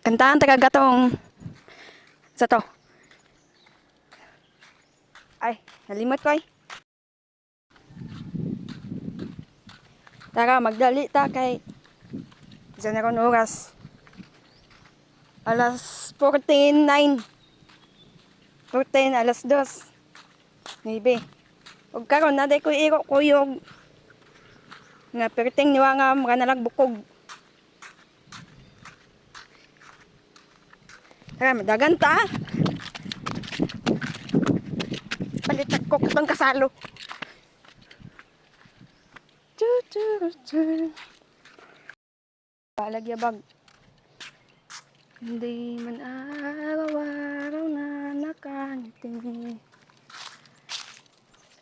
Kantahan taga gatong. Sa to. Ay, nalimot ko ay. Tara, magdali ta kay ako ng oras. Alas 14.09. 14, alas 2. Maybe. Huwag karon na ko iro kuyog. Nga perting niwa nga mga nalag Tara, madagan ta. Palit ko itong kasalo. Tu. Palagyabag. Hindi man araw-araw na nakangiti.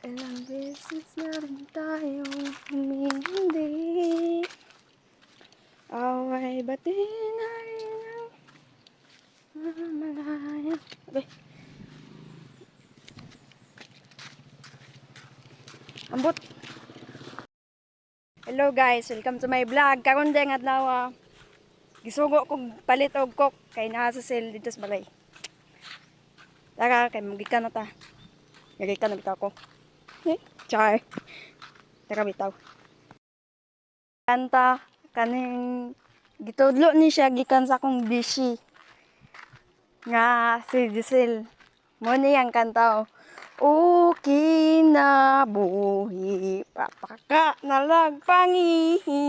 Ilang beses na rin tayo humindi. Away bati na rin ang malaya. Abe. Ambot. Hello guys, welcome to my vlog. Karon din adlaw. Gisugo kog palit og kok kay naa sa sale dito sa balay. Tara kay magikan na ta. Magikan na bitaw ko. Eh, char. Tara bitaw. Kanta kaning gitudlo ni siya gikan sa akong bishi. Nga si Giselle. Mo ni ang kanta oh. Okay na mabuhi, papaka nalagpangihi.